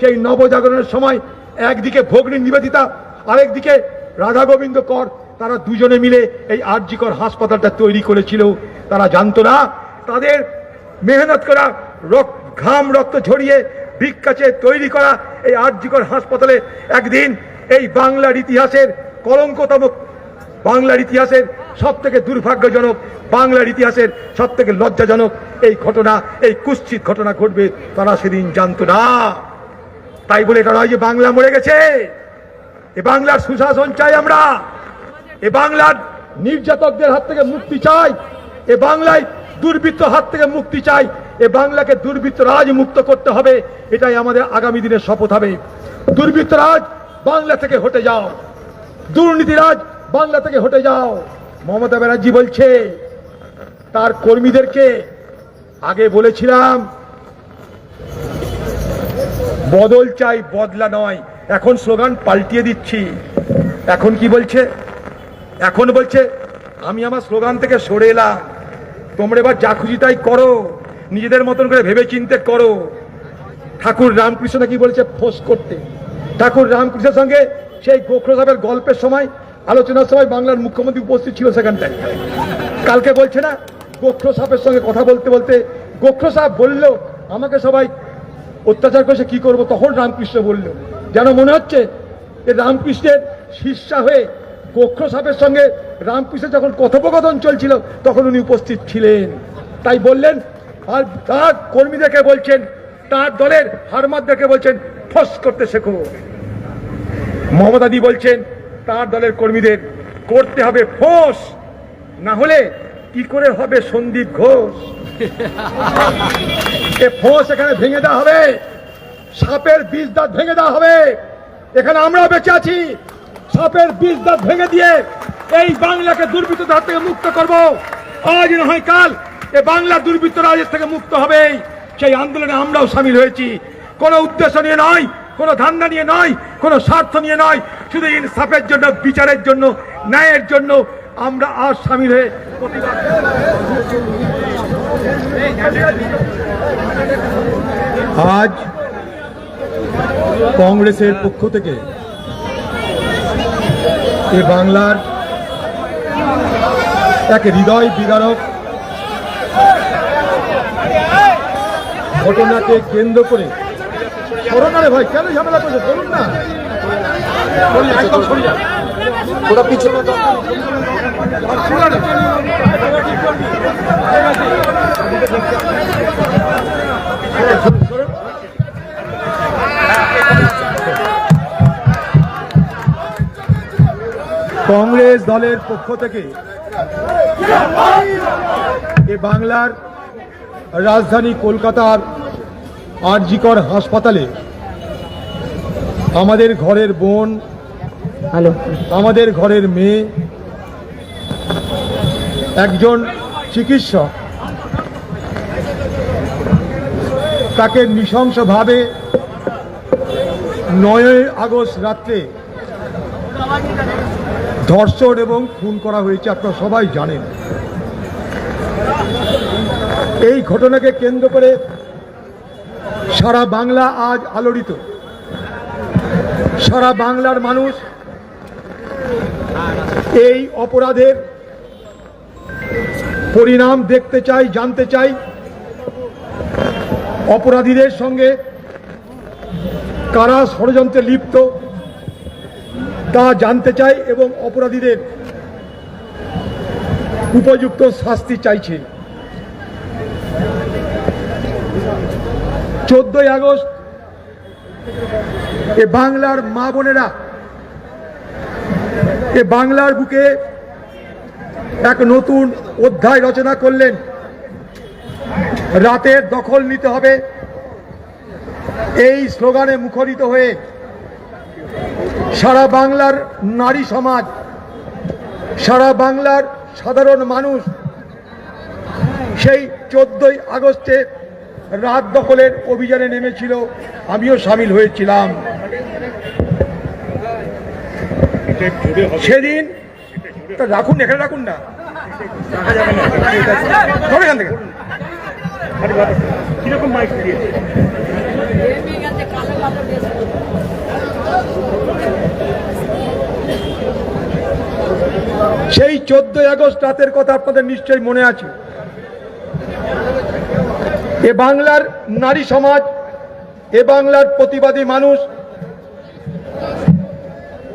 সেই নবজাগরণের সময় একদিকে ভগ্নী নিবেদিতা, আরেকদিকে রাধা গোবিন্দ কর, তারা দুজনে মিলে এই আরজিকর হাসপাতালটা তৈরি করেছিল। তারা জানতো না, তাদের মেহনত করা রক্ত, ঘাম রক্ত ঝরিয়ে ভিক্ষাচে তৈরি করা এই আরজিকর হাসপাতালে একদিন এই বাংলার ইতিহাসের কলঙ্কতম, বাংলার ইতিহাসের সব থেকে দুর্ভাগ্যজনক, বাংলার ইতিহাসের সব থেকে লজ্জাজনক এই ঘটনা, এই কুৎসিত ঘটনা ঘটবে, তারা সেদিন জানতো না। তাই বলে এটা নয় যে বাংলা মরে গেছে। এ বাংলার সুশাসন চাই আমরা। এ বাংলার নির্যাতকদের হাত থেকে মুক্তি চাই। এ বাংলায় দুর্বৃত্ত হাত থেকে মুক্তি চাই। এ বাংলাকে দুর্বৃত্ত রাজ মুক্ত করতে হবে। এটাই আমাদের আগামী দিনের শপথ হবে। দুর্বৃত্ত রাজ বাংলা থেকে হটে যাও। দুর্নীতিরাজ বাংলা থেকে হটে যাও। মমতা ব্যানার্জি বলছে, তার কর্মীদেরকে আগে বলেছিলাম বদল চাই, বদলা নয়। এখন স্লোগান পাল্টিয়ে দিচ্ছি। এখন কি বলছে? এখন বলছে, আমি আমার স্লোগান থেকে সরে এলাম। তোমরা এবার যা খুশি তাই করো। নিজেদের মতন করে ভেবে চিন্তে করো। ঠাকুর রামকৃষ্ণ কি বলছে, ফোস করতে। ঠাকুর রামকৃষ্ণের সঙ্গে সেই গোখরো সাহেবের গল্পের সময়, আলোচনার সময় বাংলার মুখ্যমন্ত্রী উপস্থিত ছিল সেখানটায়। কালকে বলছে না, গোখরো সাহেবের সঙ্গে কথা বলতে বলতে, গোখরো সাহেব বলল, আমাকে সবাই অত্যাচার করেছে কি করব? তখন রামকৃষ্ণ বলল, যেন মনে হচ্ছে যে রামকৃষ্ণের শিষ্যা হয়ে গোখরো সাহেবের সঙ্গে রামকৃষ্ণ যখন কথোপকথন চলছিল, তখন উনি উপস্থিত ছিলেন। তাই বললেন, আর তার কর্মীদেরকে বলছেন, তার দলের হারমাদদেরকে বলছেন ফস করতে শেখো। মমতাদি বলছেন, তার দলের কর্মীদের করতে হবে ফোস, না হলে কি করে হবে সন্দীপ ঘোষ? এ ফোঁস এখানে ভেঙে দেওয়া হবে। সাপের বীজ দাঁত ভেঙে দেওয়া হবে। এখানে আমরা বেঁচে আছি। সাপের বীজ দাঁত ভেঙে দিয়ে এই বাংলাকে দুর্বৃত্ত হাত থেকে মুক্ত করব। আজ নয় কাল এ বাংলা দুর্বৃত্ত রাজের থেকে মুক্ত হবে। সেই আন্দোলনে আমরাও সামিল হয়েছি। কোনো উদ্দেশ্য নিয়ে নয়, কোনো ধান্দা নিয়ে নয়, কোনো স্বার্থ নিয়ে নয়। শুধু ইনসাফের জন্য, বিচারের জন্য, ন্যায়ের জন্য আমরা আজ সামিল হয়ে প্রতিবাদ আজ কংগ্রেসের পক্ষ থেকে এ বাংলার এক হৃদয় বিদারক ঘটনাকে কেন্দ্র করে করোনা রে ভাই, কেন ঝামেলা করছে? করুন না। ওটা পিছনে কংগ্রেস দলের পক্ষ থেকে এ বাংলার রাজধানী কলকাতার আরজিকর হাসপাতালে আমাদের ঘরের বোন হ্যালো। আমাদের ঘরের মেয়ে একজন চিকিৎসক তাকে নৃশংসভাবে নয়ই আগস্ট রাত্রে ধর্ষণ এবং খুন করা হয়েছে, আপনারা সবাই জানেন। এই ঘটনাকে কেন্দ্র করে সারা বাংলা আজ আলোড়িত। সারা বাংলার মানুষ এই অপরাধের পরিণাম দেখতে চাই জানতে চাই অপরাধীদের সঙ্গে কারা ষড়যন্ত্রে লিপ্ত, তা জানতে চাই এবং অপরাধীদের উপযুক্ত শাস্তি চাইছে। চোদ্দই আগস্ট এ বাংলার মা বোনেরা, এ বাংলার বুকে এক নতুন অধ্যায় রচনা করলেন। রাতের দখল নিতে হবে। এই স্লোগানে মুখরিত হয়ে সারা বাংলার নারী সমাজ, সারা বাংলার সাধারণ মানুষ সেই চোদ্দই আগস্টে রাত দখলের অভিযানে নেমেছিল। আমিও সামিল হয়েছিলাম। সেদিন রাখুন, এখানে রাখুন না। থেকে? কীরকম বাইক দিয়েছে সেই চোদ্দই আগস্ট রাতের কথা আপনাদের নিশ্চয়ই মনে আছে। এ বাংলার নারী সমাজ, এ বাংলার প্রতিবাদী মানুষ,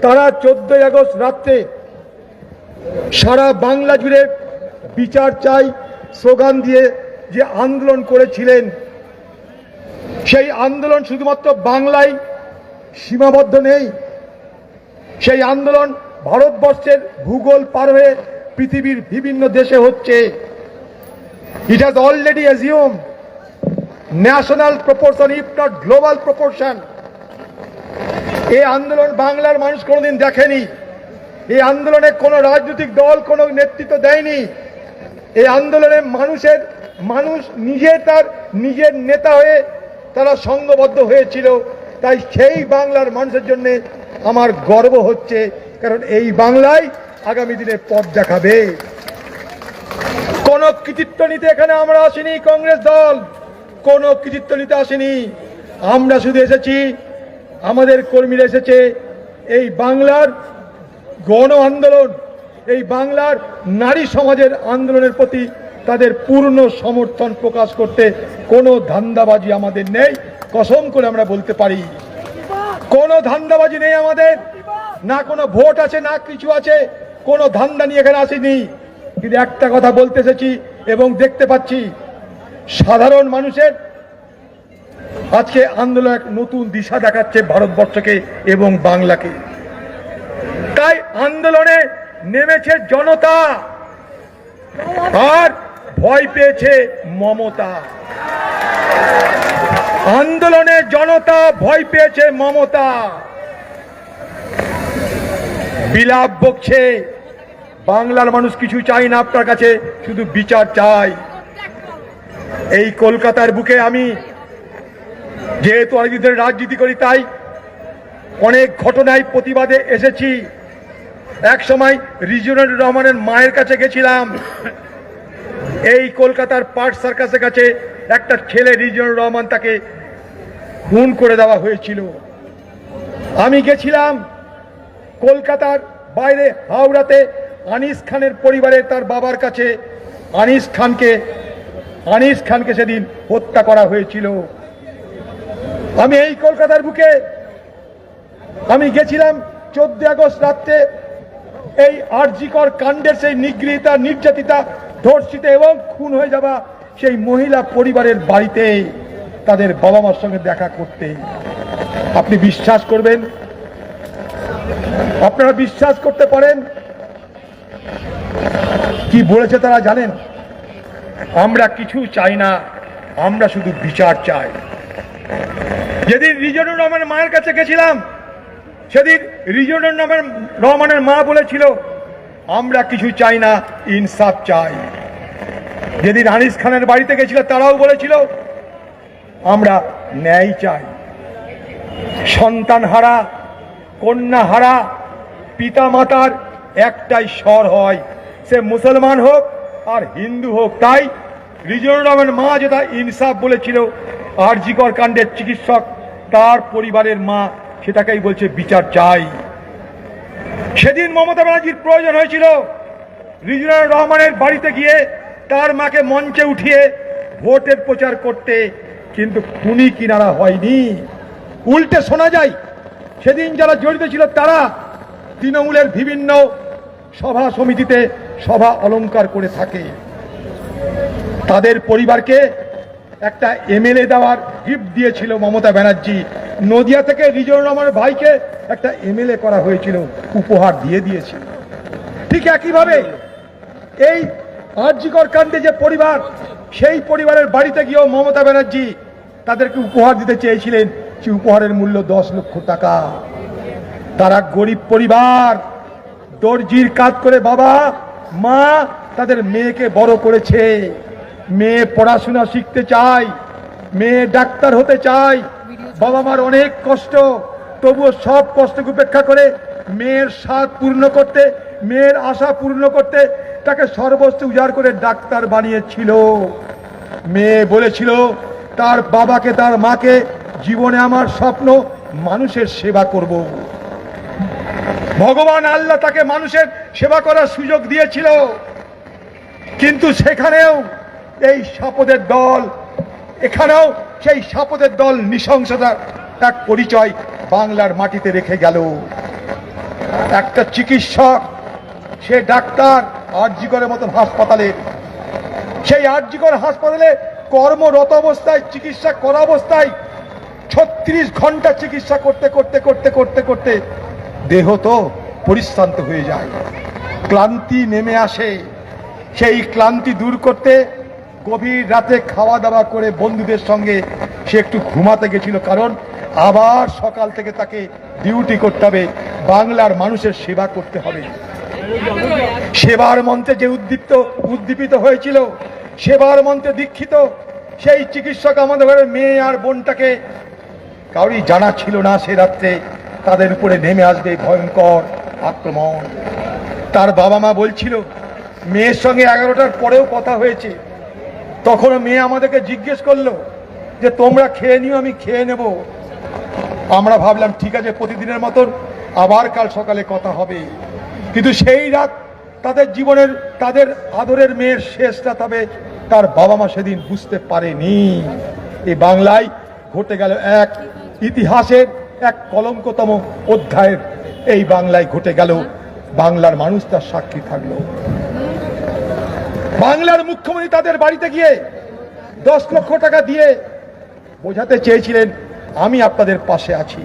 তারা চোদ্দই আগস্ট রাত্রে সারা বাংলা জুড়ে বিচার চাই, স্লোগান দিয়ে যে আন্দোলন করেছিলেন, সেই আন্দোলন শুধুমাত্র বাংলায় সীমাবদ্ধ নেই। সেই আন্দোলন ভারতবর্ষের ভূগোল পার হয়ে পৃথিবীর বিভিন্ন দেশে হচ্ছে। It has already assume national proportion if not global proportion এই আন্দোলন বাংলার মানুষ কোনোদিন দেখেনি। এই আন্দোলনে কোনো রাজনৈতিক দল, কোনো নেতৃত্ব দেয়নি। এই আন্দোলনে মানুষের মানুষ নিজে তার নিজের নেতা হয়ে তারা সংঘবদ্ধ হয়েছিল। তাই সেই বাংলার মানুষের জন্য আমার গর্ব হচ্ছে, কারণ এই বাংলায় আগামী দিনে পথ দেখাবে। কোন কৃতিত্ব নিতে এখানে আমরা আসিনি কংগ্রেস দল। কোন কৃতিত্ব নিতে আসেনি। আমরা শুধু এসেছি, আমাদের কর্মীরা এসেছে। এই বাংলার গণ আন্দোলন, এই বাংলার নারী সমাজের আন্দোলনের প্রতি তাদের পূর্ণ সমর্থন প্রকাশ করতে কোনো ধান্দাবাজি আমাদের নেই। কসম করে আমরা বলতে পারি, কোনো ধান্দাবাজি নেই আমাদের। না কোনো ভোট আছে, না কিছু আছে, কোনো ধান্দা নিয়ে এখানে আসেনি। কিন্তু একটা কথা বলতে এসেছি এবং দেখতে পাচ্ছি, সাধারণ মানুষের আজকে আন্দোলন এক নতুন দিশা দেখাচ্ছে ভারতবর্ষকে এবং বাংলাকে। তাই আন্দোলনে নেমেছে জনতা। আর ভয় পেয়েছে মমতা। আন্দোলনে জনতা ভয় পেয়েছে মমতা। বিলাপ বকছে। বাংলার মানুষ কিছু চাই না আপনার কাছে, শুধু বিচার চাই। এই কলকাতার বুকে আমি যেহেতু অনেকদিন ধরে রাজনীতি করি, তাই অনেক ঘটনায় প্রতিবাদে এসেছি। এক সময় রিজনাল রহমানের মায়ের কাছে গেছিলাম। এই কলকাতার পার্ট সার্কাসের কাছে একটা ছেলে রিজনাল রহমান তাকে খুন করে দেওয়া হয়েছিল। আমি গেছিলাম কলকাতার বাইরে হাওড়াতে আনিস খানের পরিবারে তার বাবার কাছে। আনিস খানকে আনিস খানকে সেদিন হত্যা করা হয়েছিল। আমি এই কলকাতার বুকে আমি গেছিলাম চোদ্দ আগস্ট রাত্রে এই আরজিকর কাণ্ডের সেই নিগৃহীতা, নির্যাতিতা, ধর্ষিত এবং খুন হয়ে যাওয়া সেই মহিলা পরিবারের বাড়িতে তাদের বাবা মার সঙ্গে দেখা করতে। আপনি বিশ্বাস করবেন? আপনারা বিশ্বাস করতে পারেন? কি বলেছে তারা জানেন? আমরা কিছু চাই না, আমরা শুধু বিচার চাই। যেদিন রিজনুর রহমানের মায়ের কাছে গেছিলাম সেদিন রিজনুর রহমান রহমানের মা বলেছিল, আমরা কিছু চাই না, ইনসাফ চাই। যেদিন আনিস খানের বাড়িতে গেছিল, তারাও বলেছিল, আমরা ন্যায় চাই। সন্তান হারা কন্যা হারা পিতা মাতার একটাই স্বর হয়, সে মুসলমান হোক আর হিন্দু হোক। তাই রিজনুর রহমান মা যেটা ইনসাফ বলেছিল, আরজিকর কাণ্ডের চিকিৎসক তার পরিবারের মা সেটাকেই বলছে বিচার চাই। সেদিন মমতা ব্যানার্জির প্রয়োজন হয়েছিল রিজনাল রহমানের বাড়িতে গিয়ে তার মাকে মঞ্চে উঠিয়ে ভোটের প্রচার করতে, কিন্তু খুনি কিনারা হয়নি। উল্টে শোনা যায়, সেদিন যারা জড়িত ছিল তারা তৃণমূলের বিভিন্ন সভা সমিতিতে সভা অলংকার করে থাকে। তাদের পরিবারকে একটা এমএলএ দেওয়ার গিফট দিয়েছিল মমতা ব্যানার্জি। নদিয়া থেকে রহমানের ভাইকে একটা এমএলএ করা হয়েছিল, উপহার দিয়ে দিয়েছিল। ঠিক একইভাবে এই আর্যিকর কাণ্ডে যে পরিবার, সেই পরিবারের বাড়িতে গিয়েও মমতা ব্যানার্জি তাদেরকে উপহার দিতে চেয়েছিলেন, সেই উপহারের মূল্য দশ লক্ষ টাকা। তারা গরিব পরিবার, দর্জির কাজ করে বাবা, মা তাদের মেয়েকে বড় করেছে। মেয়ে পড়াশোনা শিখতে চায় মেয়ে ডাক্তার হতে চায় বাবা মার অনেক কষ্ট, তবুও সব কষ্টকে উপেক্ষা করে মেয়ের স্বাদ পূর্ণ করতে, মেয়ের আশা পূর্ণ করতে তাকে সর্বস্ব উজাড় করে ডাক্তার বানিয়েছিল। মেয়ে বলেছিল, তার বাবাকে, তার মাকে জীবনে আমার স্বপ্ন মানুষের সেবা করব। ভগবান আল্লাহ তাকে মানুষের সেবা করার সুযোগ দিয়েছিল। কিন্তু সেখানেও এই সাপদের দল, এখানেও সেই সাপদের দল নৃশংসতার এক পরিচয় বাংলার মাটিতে রেখে গেল। একটা চিকিৎসক, সে ডাক্তার আরজিকরের মতন হাসপাতালে। সেই আরজিকর হাসপাতালে কর্মরত অবস্থায়, চিকিৎসা করা অবস্থায় ছত্রিশ ঘণ্টা চিকিৎসা করতে করতে করতে করতে করতে দেহ তো পরিশ্রান্ত হয়ে যায়। ক্লান্তি নেমে আসে। সেই ক্লান্তি দূর করতে গভীর রাতে খাওয়া দাওয়া করে বন্ধুদের সঙ্গে সে একটু ঘুমাতে গেছিল, কারণ আবার সকাল থেকে তাকে ডিউটি করতে হবে, বাংলার মানুষের সেবা করতে হবে। সেবার মন্ত্রে যে উদ্দীপ্ত, উদ্দীপিত হয়েছিল, সেবার মন্ত্রে দীক্ষিত, সেই চিকিৎসক আমাদের ঘরের মেয়ে আর বোনটাকে কারোরই জানা ছিল না সে রাত্রে তাদের উপরে নেমে আসবে ভয়ঙ্কর আক্রমণ। তার বাবা মা বলছিল, মেয়ের সঙ্গে এগারোটার পরেও কথা হয়েছে। তখন মেয়ে আমাদেরকে জিজ্ঞেস করল যে, তোমরা খেয়ে নিও, আমি খেয়ে নেব। আমরা ভাবলাম, ঠিক আছে, প্রতিদিনের মতন আবার কাল সকালে কথা হবে। কিন্তু সেই রাত তাদের জীবনের, তাদের আদরের মেয়ের শেষ রাত হবে তার বাবা মা সেদিন বুঝতে পারেনি। এই বাংলায় ঘটে গেল এক ইতিহাসের এক কলঙ্কতম অধ্যায়ের। এই বাংলায় ঘটে গেল, বাংলার মানুষ তার সাক্ষী থাকল। বাংলার মুখ্যমন্ত্রী তাদের বাড়িতে গিয়ে দশ লক্ষ টাকা দিয়ে বোঝাতে চেয়েছিলেন, আমি আপনাদের পাশে আছি।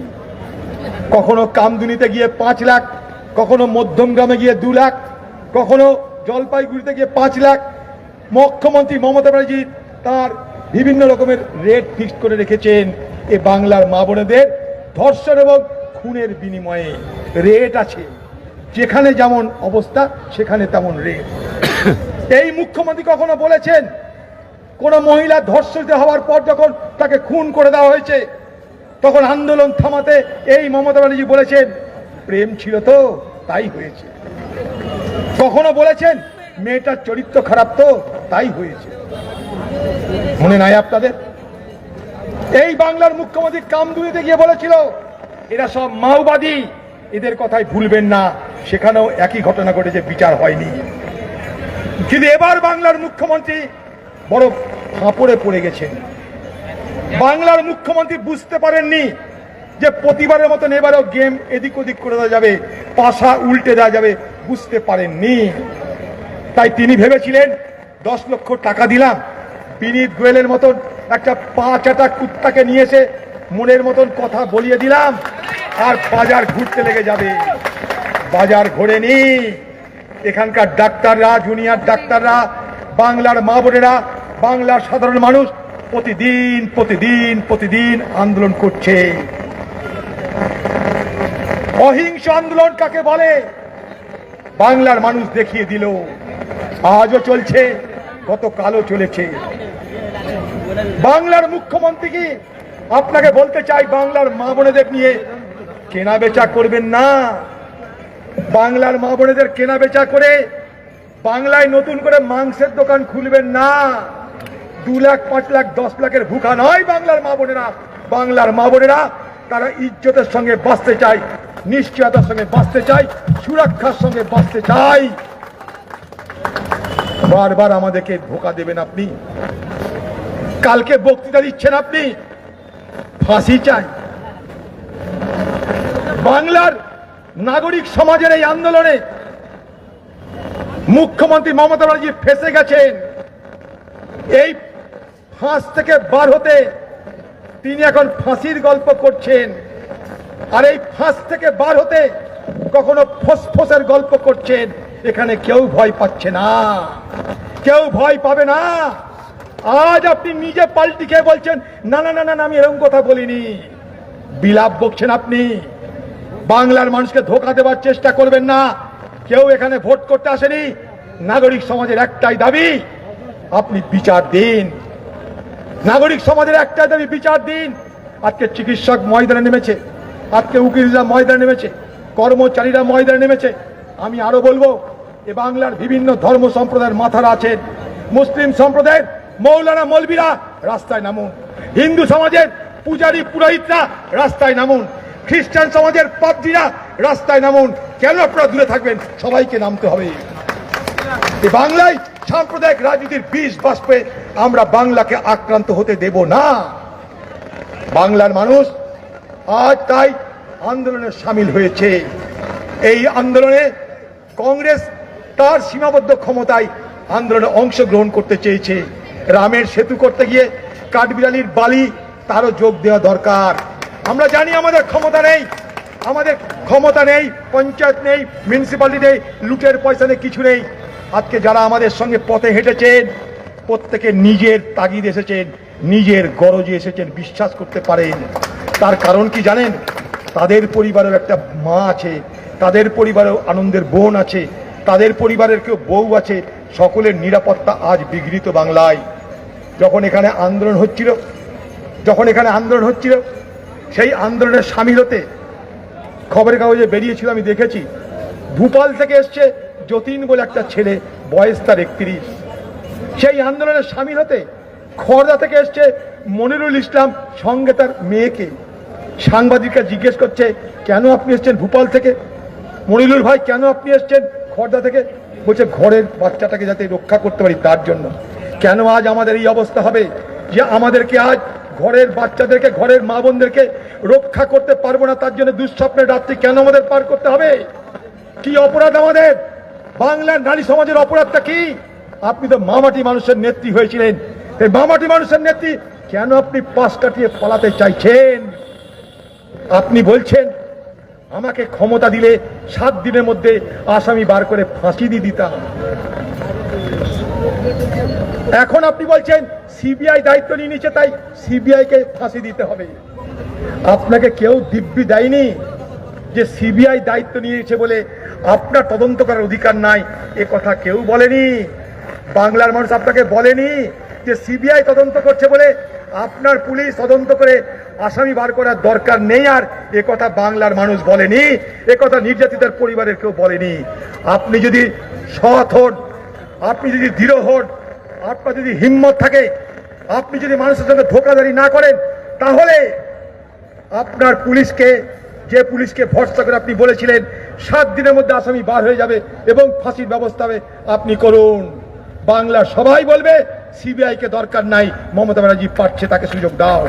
কখনো কামদুনিতে গিয়ে পাঁচ লাখ, কখনো মধ্যম গ্রামে গিয়ে দু লাখ, কখনো জলপাইগুড়িতে গিয়ে পাঁচ লাখ। মুখ্যমন্ত্রী মমতা ব্যানার্জি তার বিভিন্ন রকমের রেট ফিক্সড করে রেখেছেন এ বাংলার মা বোনেদের ধর্ষণ এবং খুনের বিনিময়ে। রেট আছে, যেখানে যেমন অবস্থা, সেখানে তেমন রেট এই মুখ্যমন্ত্রী কখনো বলেছেন, কোন মহিলা ধর্ষিত হওয়ার পর যখন তাকে খুন করে দেওয়া হয়েছে, তখন আন্দোলন থামাতে এই মমতা ব্যানার্জি বলেছেন, প্রেম ছিল তো, তাই হয়েছে। কখনো বলেছেন, মেয়েটার চরিত্র খারাপ তো, তাই হয়েছে। মনে নাই আপনাদের? এই বাংলার মুখ্যমন্ত্রী কামদুনিতে গিয়ে বলেছিল, এরা সব মাওবাদী, এদের কথাই ভুলবেন না, সেখানেও একই ঘটনা ঘটেছে, বিচার হয়নি। কিন্তু এবার বাংলার মুখ্যমন্ত্রী বড় ফাঁপড়ে পড়ে গেছেন বাংলার মুখ্যমন্ত্রী বুঝতে পারেননি যে প্রতিবারের মতন এবারেও গেম এদিক ওদিক করে দেওয়া যাবে, পাশা উল্টে দেওয়া যাবে, বুঝতে পারেননি। তাই তিনি ভেবেছিলেন, দশ লক্ষ টাকা দিলাম, বিনীত গোয়েলের মতন একটা পাঁচ আটা কুত্তাকে নিয়ে এসে মনের মতন কথা বলিয়ে দিলাম, আর বাজার ঘুরতে লেগে যাবে। বাজার ঘোরেনি। এখানকার ডাক্তাররা জুনিয়র ডাক্তাররা, বাংলার মা বোনেরা, বাংলার সাধারণ মানুষ প্রতিদিন প্রতিদিন প্রতিদিন আন্দোলন করছে। অহিংস আন্দোলন কাকে বলে? বাংলার মানুষ দেখিয়ে দিল। আজও চলছে, গতকালও চলেছে। বাংলার মুখ্যমন্ত্রী কি? আপনাকে বলতে চাই, বাংলার মা বোনেদের নিয়ে কেনা বেচা করবেন না। বাংলার মা বোনেদের কেনা বেচা করে বাংলায় নতুন করে মাংসের দোকান খুলবেন না। দু লাখ, পাঁচ লাখ, দশ লাখের ভুখা নয় বাংলার মা বোনেরা। বাংলার মা বোনেরা, তারা ইজ্জতের সঙ্গে বাঁচতে চায়, নিশ্চয়তার সঙ্গে বাঁচতে চায়, সুরক্ষার সঙ্গে বাঁচতে চায়। বারবার আমাদেরকে ধোকা দেবেন আপনি। কালকে বক্তৃতা দিচ্ছেন আপনি। ফাঁসি চাই। বাংলার নাগরিক সমাজের এই আন্দোলনে মুখ্যমন্ত্রী মমতা ব্যানার্জি ফেসে গেছেন। এই ফাঁস থেকে বার হতে তিনি এখন ফাঁসির গল্প করছেন। আর এই ফাঁস থেকে বার হতে কখনো ফসফসের গল্প করছেন। এখানে কেউ ভয় পাচ্ছে না। কেউ ভয় পাবে না। আজ আপনি নিজে পাল্টি খেয়ে বলছেন, না না না না আমি এরকম কথা বলিনি। বিলাপ বকছেন আপনি। বাংলার মানুষকে ধোকা দেওয়ার চেষ্টা করবেন না। কেউ এখানে ভোট করতে আসেনি। নাগরিক সমাজের একটাই দাবি, আপনি বিচার দিন। নাগরিক সমাজের একটাই দাবি, বিচার দিন। আজকে চিকিৎসক ময়দানে নেমেছে, আজকে উকিলরা ময়দানে নেমেছে, কর্মচারীরা ময়দানে নেমেছে। আমি আরও বলব, এ বাংলার বিভিন্ন ধর্ম সম্প্রদায়ের মাথারা আছেন। মুসলিম সম্প্রদায়ের মৌলানা মৌলবীরা রাস্তায় নামুন। হিন্দু সমাজের পূজারী পুরোহিতরা রাস্তায় নামুন। খ্রিস্টান সমাজের পাদ্রীরা রাস্তায় নামুন। কেন আপনারা দূরে থাকবেন? সবাইকে নামতে হবে। বাংলায় সাম্প্রদায়িক রাজনীতির বিষ বাষ্পে আমরা বাংলাকে আক্রান্ত হতে দেব না। বাংলার মানুষ আজ তাই আন্দোলনে সামিল হয়েছে। এই আন্দোলনে কংগ্রেস তার সীমাবদ্ধ ক্ষমতায় আন্দোলনে অংশগ্রহণ করতে চেয়েছে। রামের সেতু করতে গিয়ে কাঠবিড়ালির বালি তারও যোগ দেওয়া দরকার। আমরা জানি আমাদের ক্ষমতা নেই। আমাদের ক্ষমতা নেই, পঞ্চায়েত নেই মিউনিসিপ্যালিটি নেই, লুটের পয়সা নেই, কিছু নেই। আজকে যারা আমাদের সঙ্গে পথে হেঁটেছেন, প্রত্যেকে নিজের তাগিদ এসেছেন, নিজের গরজে এসেছেন, বিশ্বাস করতে পারেন। তার কারণ কি জানেন? তাদের পরিবারের একটা মা আছে, তাদের পরিবারেও আনন্দের বোন আছে, তাদের পরিবারের কেউ বউ আছে, সকলের নিরাপত্তা আজ বিঘ্নিত বাংলায়। যখন এখানে আন্দোলন হচ্ছিল, যখন এখানে আন্দোলন হচ্ছিল সেই আন্দোলনের সামিল হতে খবরের কাগজে বেরিয়েছিল, আমি দেখেছি। ভূপাল থেকে এসছে যতীন বলে একটা ছেলে, বয়স তার একত্রিশ। সেই আন্দোলনে সামিল হতে খড়দা থেকে এসছে মনিরুল ইসলাম, সঙ্গে তার মেয়েকে। সাংবাদিকরা জিজ্ঞেস করছে, কেন আপনি এসছেন ভূপাল থেকে? মনিরুল, ভাই, কেন আপনি এসছেন খড়দা থেকে? বলছে, ঘরের বাচ্চাটাকে যাতে রক্ষা করতে পারি তার জন্য। কেন আজ আমাদের এই অবস্থা হবে? যে আমাদেরকে আজ ঘরের বাচ্চাদেরকে, ঘরের মা বোনদেরকে রক্ষা করতে পারব না, তার জন্য দুঃস্বপ্নের রাত্রি কেন আমাদের পার করতে হবে? কি অপরাধ আমাদের? বাংলার নারী সমাজের অপরাধটা কি? আপনি তো মামাটি মানুষের নেত্রী হয়েছিলেন। এই মামাটি মানুষের নেত্রী কেন আপনি পাশ কাটিয়ে পালাতে চাইছেন? আপনি বলছেন, আমাকে ক্ষমতা দিলে সাত দিনের মধ্যে আসামি বার করে ফাঁসি দিয়ে দিতাম। এখন আপনি বলছেন সিবিআই দায়িত্ব নিয়ে নিচ্ছে তাই সিবিআই কে ফাঁসি দিতে হবে। আপনাকে কেউ দিব্যি দেয়নি যে সিবিআই দায়িত্ব নিয়েছে বলে আপনার তদন্ত করার অধিকার নাই। এ কথা কেউ বলেনি। বাংলার মানুষ আপনাকে বলেনি যে সিবিআই তদন্ত করছে বলে আপনার পুলিশ তদন্ত করে আসামি বার করার দরকার নেই আর। এ কথা বাংলার মানুষ বলেনি। এ কথা নির্যাতিতার পরিবারের কেউ বলেনি। আপনি যদি সৎ হন, আপনি যদি দৃঢ় হন আপনার যদি হিম্মত থাকে, আপনি যদি মানুষের সঙ্গে ধোকাধারি না করেন, তাহলে আপনার পুলিশকে, যে পুলিশকে ভরসা করে আপনি বলেছিলেন, সাত দিনের মধ্যে আসামি বার হয়ে যাবে এবং ফাঁসির ব্যবস্থা হবে, আপনি করুন। বাংলা সবাই বলবে সিবিআই কে দরকার নাই, মমতা ব্যানার্জি পাচ্ছে তাকে সুযোগ দাও।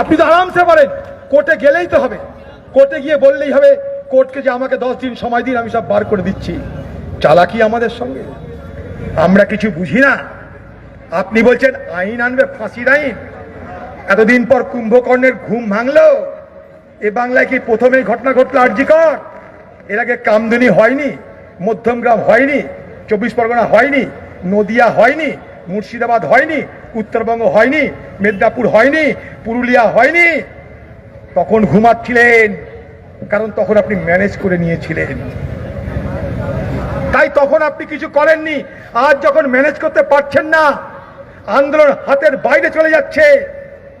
আপনি তো আরামসে পারেন, কোর্টে গেলেই তো হবে। কোর্টে গিয়ে বললেই হবে, কোর্টকে যে আমাকে দশ দিন সময় দিন, আমি সব বার করে দিচ্ছি। চালাকি আমাদের সঙ্গে। আমরা কিছু বুঝি না। আপনি বলছেন আইন আনবে, ফাঁসির আইন। এতদিন পর কুম্ভকর্ণের ঘুম ভাঙলো। এ বাংলায় কি প্রথমেই ঘটনা ঘটলো আর্যিকর এর আগে কামদুনি হয়নি, মধ্যমগ্রাম হয়নি, চব্বিশ পরগনা হয়নি, নদিয়া হয়নি, মুর্শিদাবাদ হয়নি, উত্তরবঙ্গ হয়নি, মেদিনীপুর হয়নি, পুরুলিয়া হয়নি। তখন ঘুমাচ্ছিলেন, কারণ তখন আপনি ম্যানেজ করে নিয়েছিলেন। তাই তখন আপনি কিছু করেননি। আজ যখন ম্যানেজ করতে পারছেন না আন্দোলন হাতের বাইরে চলে যাচ্ছে।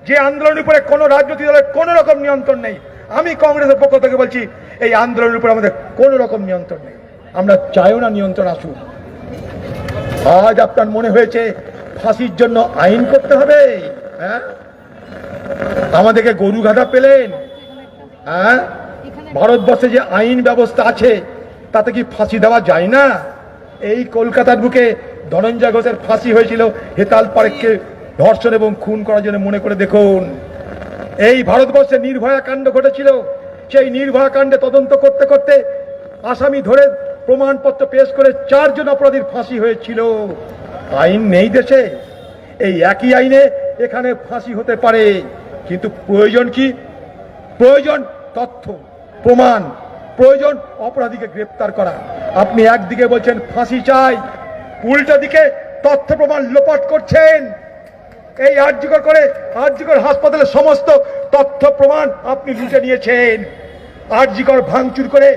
যে আন্দোলনের উপরে কোনো রাজনৈতিক দলের কোনো রকম নিয়ন্ত্রণ নেই। আমি কংগ্রেসের পক্ষ থেকে বলছি, এই আন্দোলনের উপরে আমাদের কোনো রকম নিয়ন্ত্রণ নেই। আমরা চাইও না নিয়ন্ত্রণ আসুক। আজ আপনার মনে হয়েছে ফাঁসির জন্য আইন করতে হবে? হ্যাঁ? আমাদেরকে গরু গাধা পেলেন? হ্যাঁ? ভারতবর্ষে যে আইন ব্যবস্থা আছে, তাতে কি ফাঁসি দেওয়া যায় না? এই কলকাতার বুকে ধনঞ্জয় ঘোষের ফাঁসি হয়েছিল হেতাল পারেককে ধর্ষণ এবং খুন করার জন্য মনে করে দেখুন। এই ভারতবর্ষে নির্ভয়া কাণ্ড ঘটেছিল। সেই নির্ভয়া কাণ্ডে তদন্ত করতে করতে আসামি ধরে প্রমাণপত্র পেশ করে চারজন অপরাধীর ফাঁসি হয়েছিল। আইন নেই দেশে। এই একই আইনে এখানে ফাঁসি হতে পারে। কিন্তু প্রয়োজন কি? প্রয়োজন তথ্য, প্রমাণ, প্রয়োজন অপরাধীকে গ্রেপ্তার করা। আপনি একদিকে বলছেন ফাঁসি চাই উল্টো দিকে তথ্য প্রমাণ লোপাট করছেন। এই আর্যকর করে আর্যকর হাসপাতালের সমস্ত তথ্য প্রমাণ আপনি লুটে নিয়েছেন। আর্যকর ভাঙচুর করে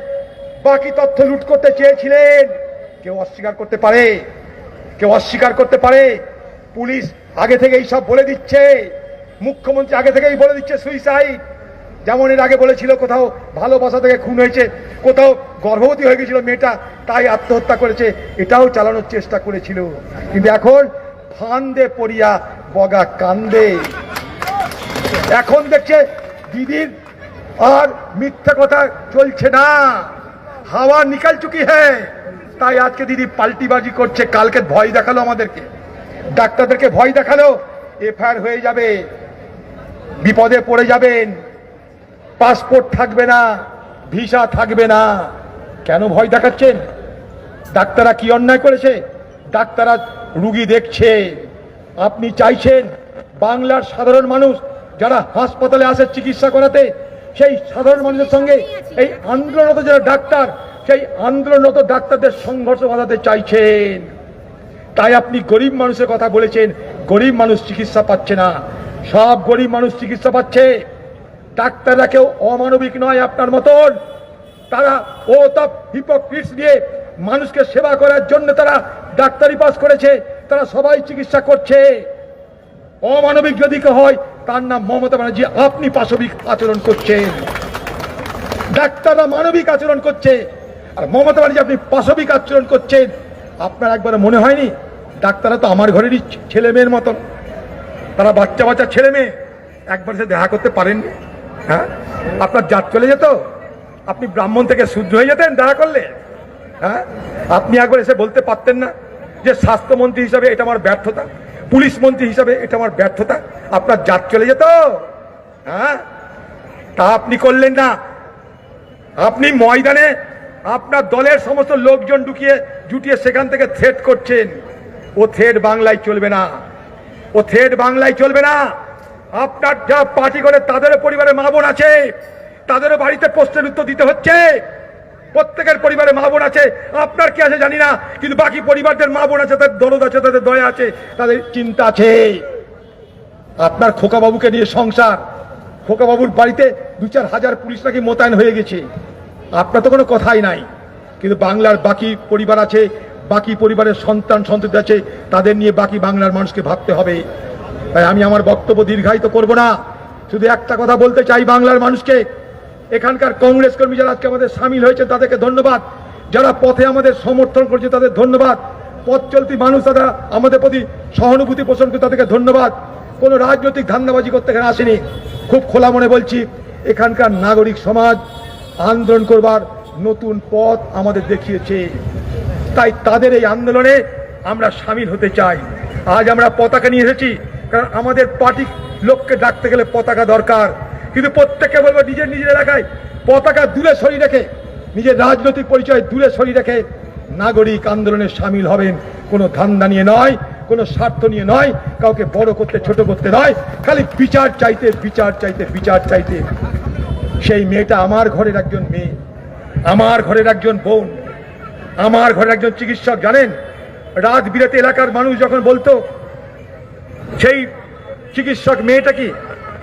বাকি তথ্য লুট করতে চেয়েছিলেন। কেউ অস্বীকার করতে পারে, কেউ অস্বীকার করতে পারে। পুলিশ আগে থেকেই সব বলে দিচ্ছে। মুখ্যমন্ত্রী আগে থেকেই বলে দিচ্ছে সুইসাইড যেমন এর আগে বলেছিল কোথাও ভালোবাসা থেকে খুন হয়েছে কোথাও গর্ভবতী হয়ে গেছিল মেয়েটা, তাই আত্মহত্যা করেছে, এটাও চালানোর চেষ্টা করেছিল। কিন্তু এখন ফান্দে পড়িয়া, বগা কান্দে। এখন দেখছে দিদির আর মিথ্যা কথা চলছে না। হাওয়া নিকাল চুকি হ্যাঁ তাই আজকে দিদি পাল্টিবাজি করছে, কালকে ভয় দেখাল আমাদেরকে। ডাক্তারদেরকে ভয় দেখাল, এফআইআর হয়ে যাবে, বিপদে পড়ে যাবেন, পাসপোর্ট থাকবে না। ভিসা থাকবে না। কেন ভয় দেখাচ্ছেন? ডাক্তাররা কি অন্যায় করেছে? ডাক্তাররা রুগী দেখছে। আপনি চাইছেন বাংলার সাধারণ মানুষ যারা হাসপাতালে আসে চিকিৎসা করাতে, সেই সাধারণ মানুষের সঙ্গে এই আন্দোলনরত যারা ডাক্তার, সেই আন্দোলনরত ডাক্তারদের সংঘর্ষ বাঁধাতে চাইছেন। তাই আপনি গরিব মানুষের কথা বলেছেন। গরিব মানুষ চিকিৎসা পাচ্ছে না। সব গরিব মানুষ চিকিৎসা পাচ্ছে। ডাক্তাররা কেউ অমানবিক নয় আপনার মতন। তারা ও তা হিপোক্রিটস দিয়ে মানুষকে সেবা করার জন্য তারা ডাক্তারি পাস করেছে, তারা সবাই চিকিৎসা করছে। অমানবিক যদি কেউ হয়, তার নাম মমতা ব্যানার্জি, আপনি পাশবিক আচরণ করছেন। ডাক্তাররা মানবিক আচরণ করছে, আর মমতা ব্যানার্জি, আপনি পাশবিক আচরণ করছেন। আপনার একবার মনে হয়নি? ডাক্তাররা তো আমার ঘরেরই ছেলে মেয়ের মতন। তারা বাচ্চা বাচ্চা ছেলে মেয়ে একবার সে দেখা করতে পারেননি? হ্যাঁ? আপনার জাত চলে যেত? আপনি ব্রাহ্মণ থেকে শুদ্ধ হয়ে যেতেন দেখা করলে? হ্যাঁ? আপনি একবার এসে বলতে পারতেন না যে স্বাস্থ্যমন্ত্রী হিসাবে এটা আমার ব্যর্থতা পুলিশ মন্ত্রী হিসাবে এটা আমার ব্যর্থতা, আপনার জাত চলে যেত? হ্যাঁ? তা আপনি করলেন না। আপনি ময়দানে আপনার দলের সমস্ত লোকজন ঢুকিয়ে জুটিয়ে সেখান থেকে থ্রেট করছেন। ও থ্রেট বাংলায় চলবে না। ও থ্রেট বাংলায় চলবে না। আপনার যা পার্টি করে তাদেরও পরিবারে মা বোন আছে, তাদেরও বাড়িতে প্রশ্নের উত্তর দিতে হচ্ছে। প্রত্যেকের পরিবারে মা বোন আছে, আপনার কি আছে জানি না, কিন্তু বাকি পরিবারদের মা বোন আছে, তাদের দরদ আছে, তাদের দয়া আছে, তাদের চিন্তা আছে। আপনার খোকাবাবুকে নিয়ে সংসার, খোকাবাবুর বাড়িতে দু চার হাজার পুলিশ নাকি মোতায়েন হয়ে গেছে। আপনার তো কোনো কথাই নাই। কিন্তু বাংলার বাকি পরিবার আছে, বাকি পরিবারের সন্তান সন্ততি আছে, তাদের নিয়ে বাকি বাংলার মানুষকে ভাবতে হবে। তাই আমি আমার বক্তব্য দীর্ঘায়িত করব না। শুধু একটা কথা বলতে চাই বাংলার মানুষকে। এখানকার কংগ্রেস কর্মী যারা আজকে আমাদের সামিল হয়েছে, তাদেরকে ধন্যবাদ। যারা পথে আমাদের সমর্থন করছে, তাদের ধন্যবাদ। পথ চলতি মানুষ তারা আমাদের প্রতি সহানুভূতি পোষণ করে, তাদেরকে ধন্যবাদ। কোনো রাজনৈতিক ধান্দাবাজি করতে এখানে আসেনি। খুব খোলা মনে বলছি, এখানকার নাগরিক সমাজ আন্দোলন করবার নতুন পথ আমাদের দেখিয়েছে। তাই তাদের এই আন্দোলনে আমরা সামিল হতে চাই। আজ আমরা পতাকা নিয়ে এসেছি। কারণ আমাদের পার্টি লোককে ডাকতে গেলে পতাকা দরকার। কিন্তু প্রত্যেককে বলব নিজের নিজের এলাকায় পতাকা দূরে সরিয়ে রেখে, নিজের রাজনৈতিক পরিচয় দূরে সরিয়ে রেখে নাগরিক আন্দোলনে সামিল হবেন। কোনো ধান্দা নিয়ে নয়, কোনো স্বার্থ নিয়ে নয়, কাউকে বড় করতে, ছোট করতে নয়, খালি বিচার চাইতে বিচার চাইতে বিচার চাইতে। সেই মেয়েটা আমার ঘরের একজন মেয়ে, আমার ঘরের একজন বোন, আমার ঘরের একজন চিকিৎসক, জানেন? রাত বিরাতে এলাকার মানুষ যখন বলতো সেই চিকিৎসক মেয়েটা কি?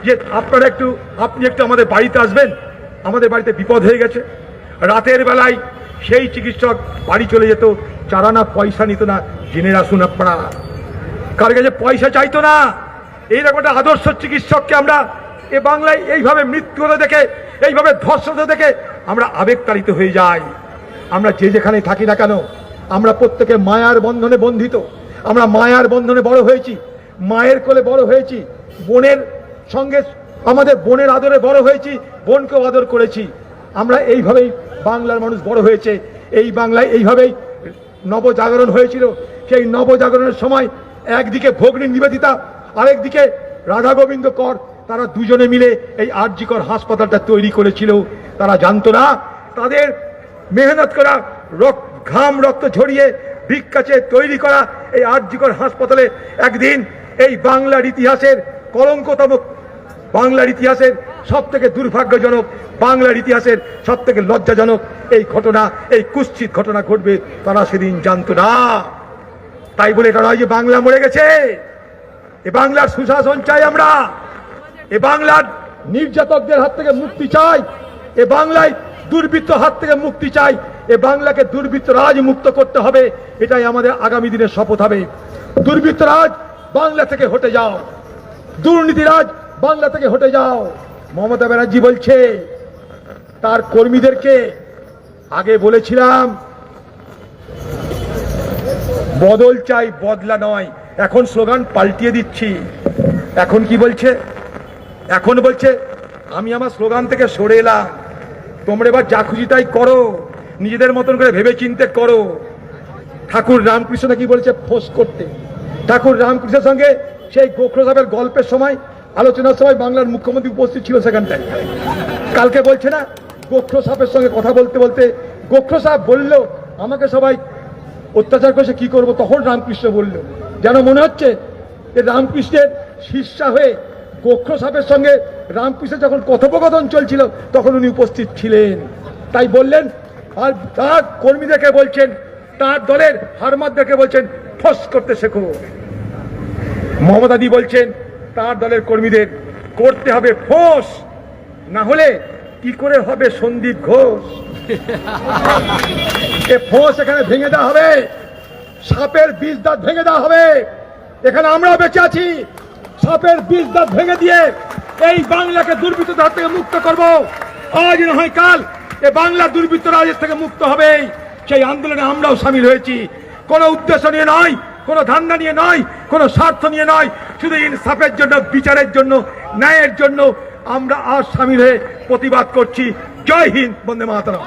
যে আপনারা একটু, আপনি একটু আমাদের বাড়িতে আসবেন? আমাদের বাড়িতে বিপদ হয়ে গেছে। রাতের বেলায় সেই চিকিৎসক বাড়ি চলে যেত। চারা না পয়সা নিত না, জেনে আসুন আপনারা। কার কাছে পয়সা চাইতো না। এইরকম একটা আদর্শ চিকিৎসককে আমরা এ বাংলায় এইভাবে মৃত্যু হতে দেখে, এইভাবে ধর্ষণ হতে দেখে আমরা আবেগতাড়িত হয়ে যাই। আমরা যে যেখানে থাকি না কেন, আমরা প্রত্যেকে মায়ার বন্ধনে বন্ধিত। আমরা মায়ার বন্ধনে বড় হয়েছি। মায়ের কোলে বড় হয়েছি, বোনের সঙ্গে আমাদের বোনের আদরে বড় হয়েছি, বোনকেও আদর করেছি। আমরা এইভাবেই বাংলার মানুষ বড় হয়েছে। এই বাংলায় এইভাবেই নবজাগরণ হয়েছিল। সেই নবজাগরণের সময় একদিকে ভগ্নী নিবেদিতা, আরেকদিকে রাধা গোবিন্দ কর, তারা দুজনে মিলে এই আরজিকর হাসপাতালটা তৈরি করেছিল। তারা জানতো না, তাদের মেহনত করা রক্ত ঘাম রক্ত ঝরিয়ে ভিক্ষাচে তৈরি করা এই আরজিকর হাসপাতালে একদিন এই বাংলার ইতিহাসের কলঙ্কতম বাংলার ইতিহাসের সব থেকে দুর্ভাগ্যজনক, বাংলার ইতিহাসের সব থেকে লজ্জাজনক এই ঘটনা, এই কুৎসিত ঘটনা ঘটবে তারা সেদিন জানতো না। তাই বলে এটা নয় যে বাংলা মরে গেছে। এ বাংলার সুশাসন চাই আমরা। এ বাংলার নির্যাতকদের হাত থেকে মুক্তি চাই। এ বাংলায় দুর্বৃত্ত হাত থেকে মুক্তি চাই, এ বাংলাকে দুর্বৃত্ত রাজ মুক্ত করতে হবে, এটাই আমাদের আগামী দিনের শপথ হবে। দুর্বৃত্ত রাজ, বাংলা থেকে হটে যাও। দুর্নীতিরাজ বাংলা থেকে হটে যাও। মমতা ব্যানার্জি বলছে, তার কর্মীদেরকে আগে বলেছিলাম, বদল চাই, বদলা নয়। এখন স্লোগান পাল্টিয়ে দিচ্ছি। এখন কি বলছে? এখন বলছে, আমি আমার স্লোগান থেকে সরে এলাম। তোমরা এবার যা খুশি তাই করো। নিজেদের মতন করে ভেবে চিন্তে করো। ঠাকুর রামকৃষ্ণ কি বলেছে ফোস করতে। ঠাকুর রামকৃষ্ণের সঙ্গে সেই গোখরো সাহেবের গল্পের সময়, আলোচনার সময় বাংলার মুখ্যমন্ত্রী উপস্থিত ছিল সেখানটায়। কালকে বলছে না, গোখরো সাহেবের সঙ্গে কথা বলতে বলতে গোখরো সাহেব বলল, আমাকে সবাই অত্যাচার করেছে, কি করব? তখন রামকৃষ্ণ বলল, যেন মনে হচ্ছে যে রামকৃষ্ণের শিষ্যা হয়ে গোখরো সাহেবের সঙ্গে রামকৃষ্ণের যখন কথোপকথন চলছিল, তখন উনি উপস্থিত ছিলেন। তাই বললেন, আর তার কর্মীদেরকে বলছেন, তার দলের হারমাদদেরকে বলছেন ফস করতে শেখো। মমতাদি বলছেন, তার দলের কর্মীদের করতে হবে ফোস, না হলে কি করে হবে সন্দীপ ঘোষ? এ ফোস এখানে ভেঙে দেওয়া হবে, সাপের বীজ দাঁত ভেঙে দেওয়া হবে। এখানে আমরাও বেঁচে আছি। সাপের বীজ দাঁত ভেঙে দিয়ে এই বাংলাকে দুর্বৃত্ত থেকে মুক্ত করব। আজ না হয় কাল এ বাংলা দুর্বৃত্ত রাজের থেকে মুক্ত হবে সেই আন্দোলনে আমরাও সামিল হয়েছি। কোনো উদ্দেশ্য নিয়ে নয়, কোনো ধান্দা নিয়ে নয়, কোনো স্বার্থ নিয়ে নয়। শুধু ইনসাফের জন্য, বিচারের জন্য, ন্যায়ের জন্য আমরা আজ সামিল হয়ে প্রতিবাদ করছি। জয় হিন্দ, বন্দে মাতারাম।